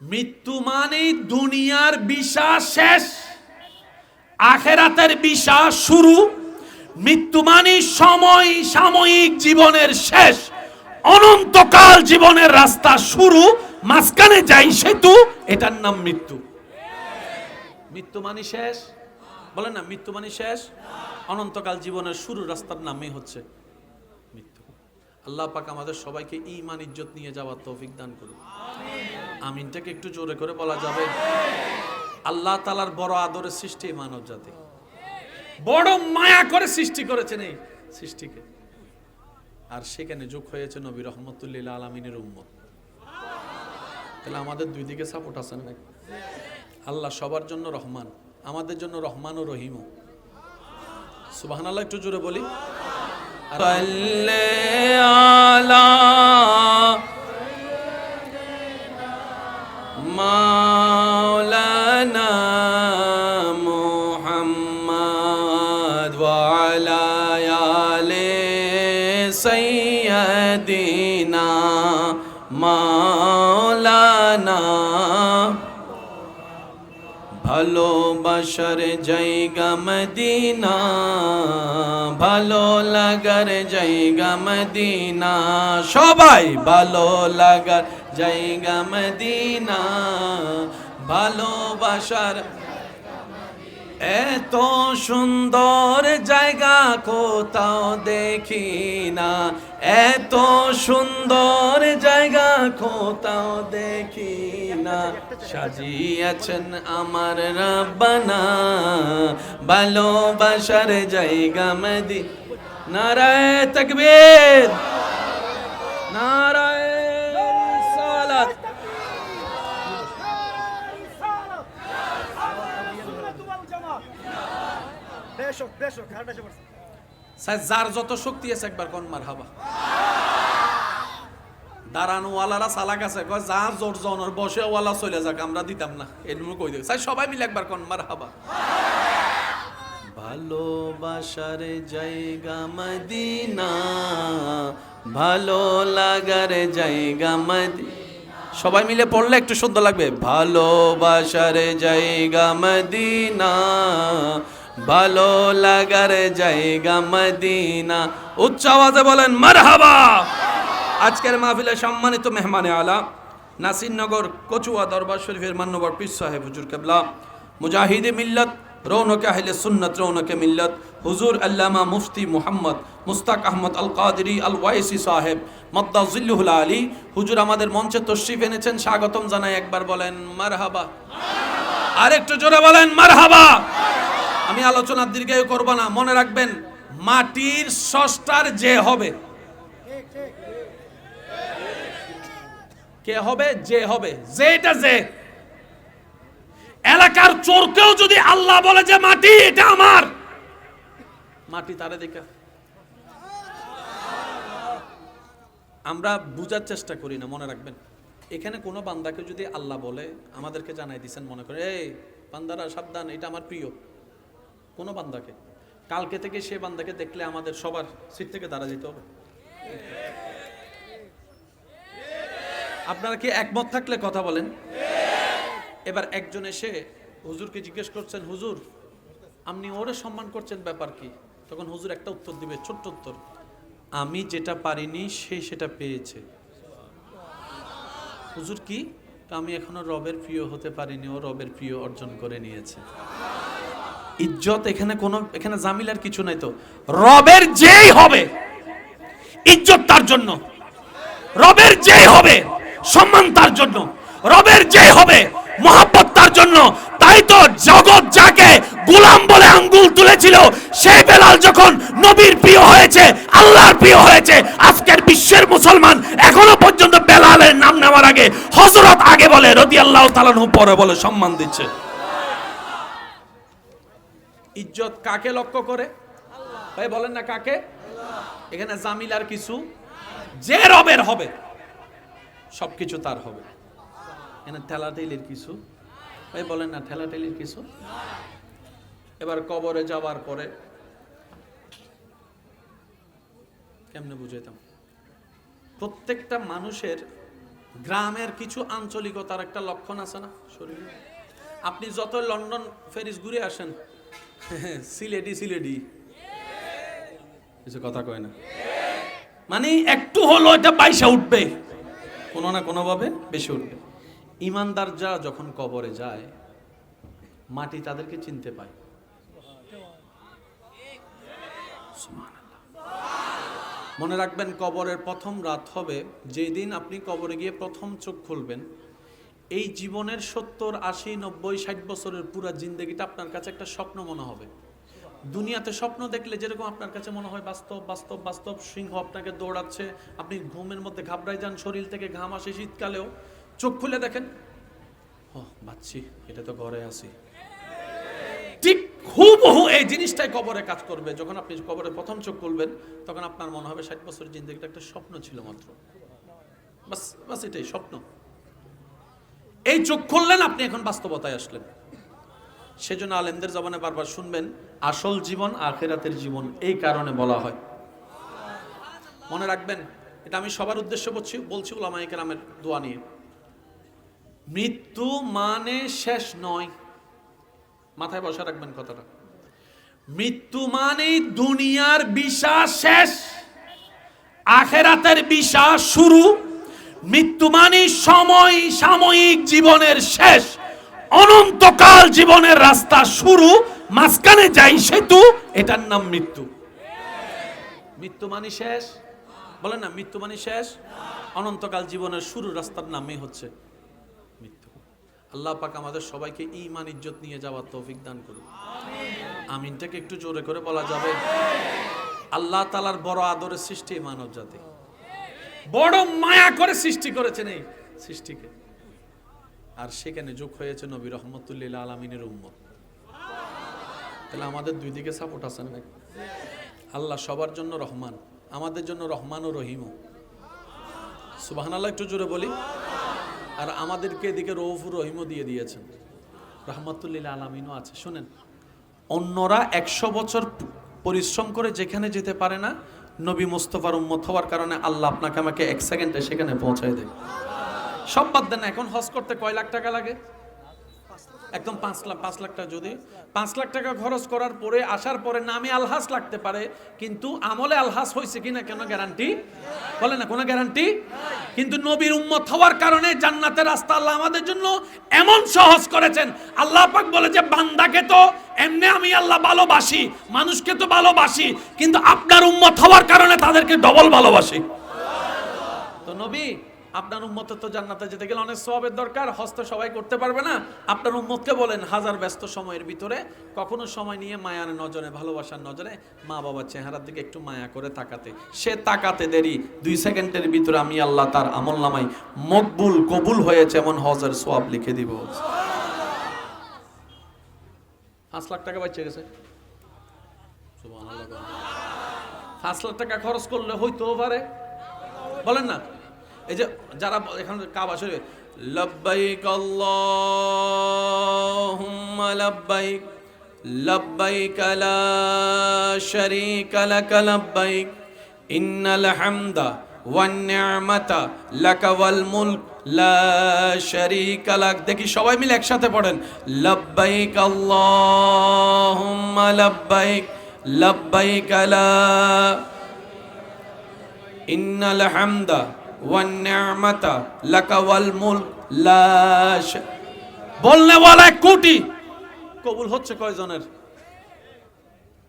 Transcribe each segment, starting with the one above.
মৃত্যু মানে দুনিয়ার বিশ্বাস শেষ, আখেরাতের বিশ্বাস শুরু। মৃত্যু মানে সময়, সাময়িক জীবনের শেষ, অনন্তকাল জীবনের রাস্তা শুরু, মাঝখানে যাই সেতু, এটার নাম মৃত্যু। মৃত্যু মানে শেষ? বলেন না, মৃত্যু মানে শেষ? অনন্তকাল জীবনের শুরু রাস্তার নামই হচ্ছে আল্লাহ পাক আমাদের সবাইকে ইমান ইজ্জত নিয়ে যাওয়ার তৌফিক দান করুন আমিনটাকে একটু জোরে করে বলা যাবে। আল্লাহ তালার বড় আদরের সৃষ্টি মানব জাতি। বড় মায়া করে সৃষ্টি করেছেন এই সৃষ্টিকে। আর সেখানে যোগ হয়েছে নবী রহমতুল্লিল আলমিনের উম্মত। তাহলে আমাদের দুই দিকে সাপোর্ট আছেন নাকি আল্লাহ সবার জন্য রহমান, আমাদের জন্য রহমান ও রহিমও। সুবাহান আল্লাহ একটু জোরে বলি। আলা মাওলানা মুহাম্মদ ওয়ালা আলে সাইয়্যিদিনা মাওলানা ভালোবাসার জায়গা মদিনা, ভালো লাগার জায়গা মদিনা। সবাই ভালো লাগার জায়গা মদিনা, ভালোবাসার এত সুন্দর জায়গা কোথাও দেখি না। এত সুন্দর জায়গা কোথাও দেখি না সাজিয়েছেন আমার রাব্বানা। ভালোবাসার জায়গা মেদি নারায় তকবীর। নারায় সালাত বেশক বেশক যার যত শক্তি আছে একবার কোন মার হাবা দাঁড়ানো ওয়ালারা সালাক আছে। কয় যা জোর জনের বসে ওয়ালা চলে যাক আমরা দিতাম না। এরকম কই দেখ স্যার সবাই মিলে একবার কোন মার হাবা ভালোবাসার জায়গা মদিনা ভালো লাগার জায়গা মদি সবাই মিলে পড়লে একটু সুন্দর লাগবে। ভালোবাসার জায়গা মদিনা ভালো লাগার জায়গা মদিনা। উচ্চ আওয়াজে বলেন মারহাবা! আজকের মাহফিলে সম্মানিত মেহমানে আলা, নাসিরনগর, কচুয়া দরবার শরীফের মান্যবর পীর সাহেব হুজুর কেবলা, মুজাহিদে মিল্লত, রৌনকে আহলে সুন্নত, রৌনকে মিল্লত, হুজুর আল্লামা মুফতি মুহাম্মদ মুস্তাক আহমদ আল কাদরি আল ওয়াইসি সাহেব মদ্দাজিল্লুহুল আলী, হুজুর আমাদের মঞ্চে তশরিফ এনেছেন, স্বাগতম জানাই একবার বলেন, মারহাবা। আর একটু জোরে বলেন, মারহাবা। আমি আলোচনার দীর্ঘায়ু করব না, মনে রাখবেন, মাটির সষ্টার যে হবে কে হবে? যে হবে। যেটা যে। এলাকার চোরকেও যদি আল্লাহ বলে যে মাটি, এটা আমার। মাটি তারে দেখা। আমরা বুঝার চেষ্টা করি না, মনে রাখবেন। এখানে কোনো বান্দাকে যদি আল্লাহ বলে, আমাদেরকে জানাই দিছেন, মনে করে, এই, বান্দারা, সাবধান, এটা আমার প্রিয়। কোনো বান্দাকে। কালকে থেকে সে বান্দাকে দেখলে আমাদের সবার সিট থেকে দাঁড়া যেতে হবে। আপনারা কি একমত থাকলে কথা বলেন? এবার একজন এসে হুজুরকে জিজ্ঞেস করছেন, হুজুর, আপনি ওরে সম্মান করছেন ব্যাপার কি? তখন হুজুর একটা উত্তর দিবে, ছোট্ট উত্তর, আমি যেটা পারিনি, সে সেটা পেয়েছে। হুজুর কি? আমি এখনও রবের প্রিয় হতে পারিনি, ও রবের প্রিয় অর্জন করে নিয়েছে। ইজ্জত এখানে কোনো, এখানে জামিলার কিছু নাই তো। রবের যেই হবে, ইজ্জত তার জন্য। রবের যেই হবে সম্মান তার জন্য, রবের যেই হবে, মহাব্বত তার জন্য। তাই তো জগৎ যাকে গোলাম বলে আঙ্গুল তুলেছিল সেই বেলাল যখন নবীর প্রিয় হয়েছে, আল্লাহর প্রিয় হয়েছে, আজকের বিশ্বের মুসলমান এখনও পর্যন্ত বেলালের নাম নেওয়ার আগে হজরত আগে বলে রদি আল্লাহ তালানহু পরে বলে সম্মান দিচ্ছে। ইজ্জত কাকে লক্ষ্য করে? ভাই, বলেন না কাকে? এখানে জামিলার কিছু? যে রবের হবে। সবকিছু তার হবে। এখানে ঠেলাঠেলির কিছু? ভাই, বলেন না, ঠেলাঠেলির কিছু? এবার কবরে যাওয়ার পরে কেমনে বুঝাইতাম? প্রত্যেকটা মানুষের গ্রামের কিছু আঞ্চলিকতার একটা লক্ষণ আছে না শরীরে? আপনি যত লন্ডন ফেরিস ঘুরে আসেন, সিলেটি সিলেটি। কিছু কথা কয় না? মানে একটু হলো এটা বাইসা উঠবে। কোনো না কোনোভাবে বেশি উঠবে। ইমানদার যা যখন কবরে যায়, মাটি তাদেরকে চিনতে পায়। মনে রাখবেন, কবরের প্রথম রাত হবে যেদিন আপনি কবরে গিয়ে প্রথম চোখ খুলবেন। এই জীবনের সত্তর, আশি, নব্বই, ষাট বছরের পুরা জিন্দগিটা আপনার কাছে একটা স্বপ্ন মনে হবে। দুনিয়াতে স্বপ্ন দেখলে যেরকম আপনার কাছে মনে হয় বাস্তব বাস্তব বাস্তব, সিংহ আপনাকে দৌড়াচ্ছে, আপনি ঘুমের মধ্যে ঘাবড়াই যান, শরীর থেকে ঘাম আসে শীতকালেও। চোখ খুলে দেখেন ও বাচ্চি, এটা তো ঘরে আছি। ঠিক হুবহু এই জিনিসটাই কবরে কাজ করবে। যখন আপনি কবরে প্রথম চোখ খুলবেন, তখন আপনার মনে হবে ষাট বছরের জিন্দগিটা একটা স্বপ্ন ছিল মাত্র। বাস বাস এটাই, স্বপ্ন। এই চোখ খুললেন, আপনি এখন বাস্তবতায় আসলেন। সেজন্য আলেমদের জবানে বারবার শুনবেন, আসল জীবন আখেরাতের জীবন এই কারণে বলা হয়। মনে রাখবেন, এটা আমি সবার উদ্দেশ্য বলছি বলছি ওলামাই কেরামের দোয়া নিয়ে। মৃত্যু মানে শেষ নয়। মাথায় বসা রাখবেন কথাটা। মৃত্যু মানে দুনিয়ার বিশ্বাস শেষ, আখেরাতের বিশ্বাস শুরু। মৃত্যু মানে সময় সাময়িক জীবনের শেষ। অনন্তকাল জীবনের রাস্তা শুরু, মাঝখানে যাই সেতু, এটার নাম মৃত্যু। মৃত্যু মানে শেষ? বলেন না, মৃত্যু মানে শেষ? অনন্তকাল জীবনের শুরু রাস্তার নামই হচ্ছে মৃত্যু। আল্লাহ পাক আমাদের সবাইকে ইমান ইজ্জত নিয়ে যাওয়ার তৌফিক দান করুন। আমিনটাকে একটু জোরে করে বলা যাবে। আল্লাহ তালার বড় আদরের সৃষ্টি মানব জাতি বড় মায়া করে সৃষ্টি করেছেন এই সৃষ্টিকে। আর সেখানে যোগ হয়েছে নবী রহমতুল্লিল আলমিনের উম্মত। তাহলে আমাদের দুই দিকে সাপোর্ট আছে না আল্লাহ সবার জন্য রহমান, আমাদের জন্য রহমান ও রহিমও সুবাহান আল্লাহ একটু জোরে বলি। আর আমাদেরকে এদিকে রৌফুর রহিমও দিয়ে দিয়েছেন। রহমতুল্লিল আলমিনও আছে। শোনেন, অন্যরা একশো বছর পরিশ্রম করে যেখানে যেতে পারে না, নবী মুস্তফার উম্মত হওয়ার কারণে আল্লাহ আপনাকে আমাকে এক সেকেন্ডে সেখানে পৌঁছায় দেয়। সব বাদ দেন এখন হজ করতে কয় লাখ টাকা লাগে? একদম পাঁচ লাখ পাঁচ লাখ টাকা যদি। পাঁচ লাখ টাকা খরচ করার পরে, আসার পরে নামে আলহাস লাগতে পারে, কিন্তু আমলে আলহাস হয়েছে কিনা কেন গ্যারান্টি বলে না, কোনো গ্যারান্টি কিন্তু নবীর উম্মত হওয়ার কারণে জান্নাতের রাস্তা আল্লাহ আমাদের জন্য এমন সহজ করেছেন। আল্লাহ পাক বলে যে, বান্দাকে তো এমনি আমি আল্লাহ ভালোবাসি, মানুষকে তো ভালোবাসি, কিন্তু আপনার উম্মত হওয়ার কারণে তাদেরকে ডবল ভালোবাসি। তো নবী আপনার উম্মত তো জান্নাতে যেতে গেলে অনেক সওয়াবের দরকার, হস্ত সবাই করতে পারবে না। আপনার উম্মতকে বলেন, হাজার ব্যস্ত সময়ের ভিতরে, কখনো সময় নিয়ে মায়ার নজরে, ভালোবাসার নজরে মা বাবার চেহারার দিকে একটু মায়া করে তাকাতে। সে তাকাতে দেরি, দুই সেকেন্ডের ভিতরে আমি আল্লাহ তার আমল নামাই মকবুল, কবুল হয়েছে এমন হজের সোয়াব লিখে দিব। পাঁচ লাখ টাকা বাঁচে গেছে। পাঁচ লাখ টাকা খরচ করলে হইতেও পারে। বলেন না। এই যে যারা এখানে কাবা শরীফ, লব্বাইক আল্লাহুম্মা লব্বাইক লব্বাইক লা শারীকা লাক, লব্বাইক, ইন্নাল হামদা ওয়ান নি'মাতা লাক ওয়াল মুলক, লা শারীকা লাক। দেখি সবাই মিলে একসাথে পড়েন, লব্বাইক আল্লাহুম্মা লব্বাইক লব্বাইক লা, ইন্নাল হামদা ওয়ান নি'মাতা লাকা ওয়াল মুলক লা শা- ওয়ালা এক কোটি। কবুল হচ্ছে কয়জনের?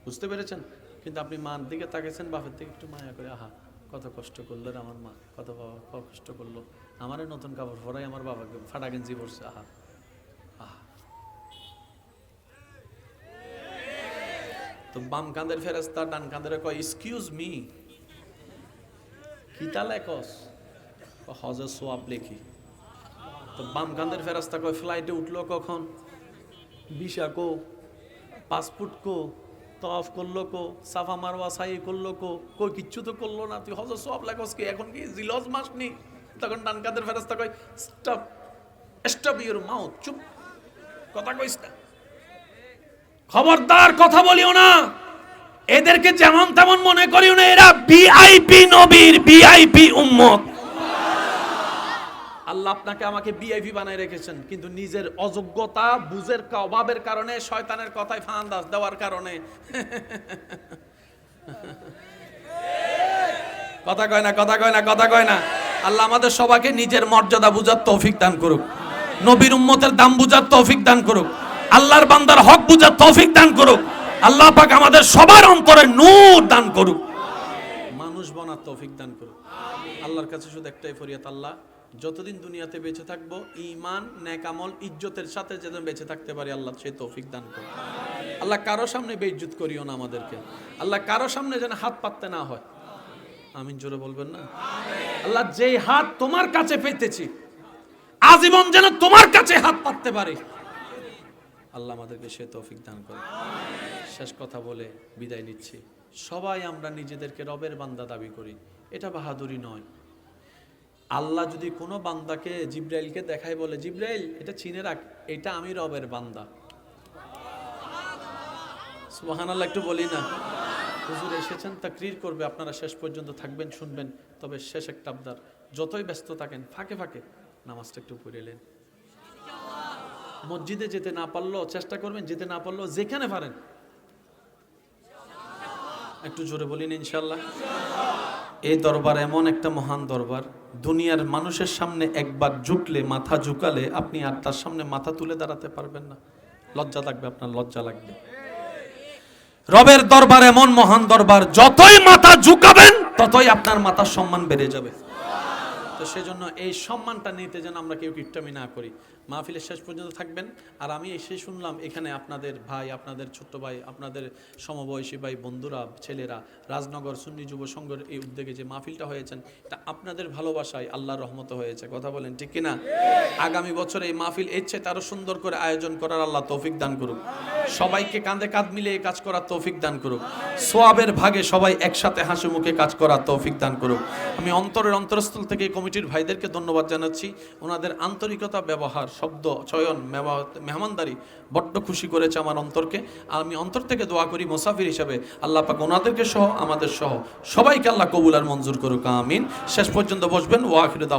বুঝতে পেরেছেন? কিন্তু আপনি মার দিকে তাকাইছেন, বাপের দিকে একটু মায়া করে, আহা, কত কষ্ট করল রে আমার মা, কত বাবা কষ্ট করল। আমারে নতুন কাপড় পরাই আমার বাবাকে ফাটা গেঞ্জি পরছে, আহা আহা। তো বাম কাঁধের ফেরেস্তা ডান কাঁধের কয় এক্সকিউজ মি কিতা লেখস হজের সোয়াব লেখি। তো বাম কান্দের ফেরাস্তা কয় ফ্লাইটে উঠল কখন? বিশা কো পাসপোর্ট কো তফ করল কো, সাফা মারওয়া, সাই করল কো, কই কিচ্ছু তো করল না, তুই হজর সোয়াব লেখস কি? এখন কি জিলজ মাস নি? তখন ডান কান্দের ফেরাস্তা কয় স্টপ স্টপ ইউর মাউথ চুপ, কথা কইস না। খবরদার কথা বলিও না। এদেরকে যেমন তেমন মনে করিও না, এরা ভিআইপি নবীর ভিআইপি উম্মত। আল্লাহ আপনাকে আমাকে বিআইপি বানায় রেখেছেন, কিন্তু নিজের অযোগ্যতা, বুঝের অভাবের কারণে, শয়তানের কথায় ফান্দাস দেওয়ার কারণে। কথা কয় না, কথা কয় না, কথা কয় না। আল্লাহ আমাদের সবাইকে নিজের মর্যাদা বুঝার তৌফিক দান করুক। নবীর উম্মতের দাম বুঝার তৌফিক দান করুক। আল্লাহর বান্দার হক বুঝার তৌফিক দান করুক। আল্লাহ পাক আমাদের সবার অন্তরে নূর দান করুক। মানুষ বনার তৌফিক দান করুক। আল্লাহর কাছে শুধু একটাই ফরিয়াত আল্লাহ যতদিন দুনিয়াতে বেঁচে থাকব ইমান নেকামল ইজ্জতের সাথে যেন বেঁচে থাকতে পারি, আল্লাহ সেই তৌফিক দান করুক আল্লাহ কারও সামনে বেইজ্জত করিও না আমাদেরকে। আল্লাহ কারও সামনে যেন হাত পাততে না হয়। আমিন, জোরে বলবেন না? আল্লাহ যেই হাত তোমার কাছে পেতেছি, আজীবন যেন তোমার কাছে হাত পাততে পারে। আল্লাহ আমাদেরকে সে তৌফিক দান করে শেষ কথা বলে বিদায় নিচ্ছি। সবাই আমরা নিজেদেরকে রবের বান্দা দাবি করি। এটা বাহাদুরি নয়। আল্লাহ যদি কোনো বান্দাকে জিব্রাইলকে দেখায় বলে, জিব্রাইল, এটা চিনে রাখ, এটা আমি রবের বান্দা। সুবাহান আল্লাহ একটু বলি না। হুজুর এসেছেন, তাকরির করবে, আপনারা শেষ পর্যন্ত থাকবেন, শুনবেন, তবে শেষ একটা আবদার। যতই ব্যস্ত থাকেন, ফাঁকে ফাঁকে নামাজটা একটু পড়ে এলেন মসজিদে যেতে না পারল চেষ্টা করবেন, যেতে না পারল যেখানে পারেন। একটু জোরে বলিন ইনশাল্লাহ এই দরবার এমন একটা মহান দরবার, দুনিয়ার মানুষের সামনে একবার ঝুঁকলে, মাথা ঝুঁকালে আপনি আর তার সামনে মাথা তুলে দাঁড়াতে পারবেন না। লজ্জা লাগবে, আপনার লজ্জা লাগবে। রবের দরবার এমন মহান দরবার, যতই মাথা ঝুঁকাবেন, ততই আপনার মাথার সম্মান বেড়ে যাবে। তো সেজন্য এই সম্মানটা নিতে যেন আমরা কেউ কিট্টামি না করি। মাহফিলের শেষ পর্যন্ত থাকবেন। আর আমি এসে শুনলাম এখানে আপনাদের ভাই, আপনাদের ছোট্ট ভাই, আপনাদের সমবয়সী ভাই, বন্ধুরা, ছেলেরা, রাজনগর সুন্নি যুব সংঘের এই উদ্যোগে যে মাহফিলটা হয়েছেন, এটা আপনাদের ভালোবাসায় আল্লাহর রহমত হয়েছে। কথা বলেন, ঠিক কিনা? আগামী বছর এই মাহফিল এর চেয়ে আরও সুন্দর করে আয়োজন করার আল্লাহ তৌফিক দান করুক। সবাইকে কাঁধে কাঁধ মিলে কাজ করার তৌফিক দান করুক। সোয়াবের ভাগে সবাই একসাথে হাসি মুখে কাজ করার তৌফিক দান করুক। আমি অন্তরের অন্তরস্থল থেকে কমিটির ভাইদেরকে ধন্যবাদ জানাচ্ছি। ওনাদের আন্তরিকতা, ব্যবহার, শব্দ, চয়ন মেহমানদারি বড্ড খুশি করেছে আমার অন্তরকে। আর আমি অন্তর থেকে দোয়া করি মুসাফির হিসাবে। আল্লাহ পাক ওনাদেরকে সহ, আমাদের সহ, সবাইকে আল্লাহ কবুল আর মঞ্জুর করুক। আমিন। শেষ পর্যন্ত বসবেন। ওয়াখির দাও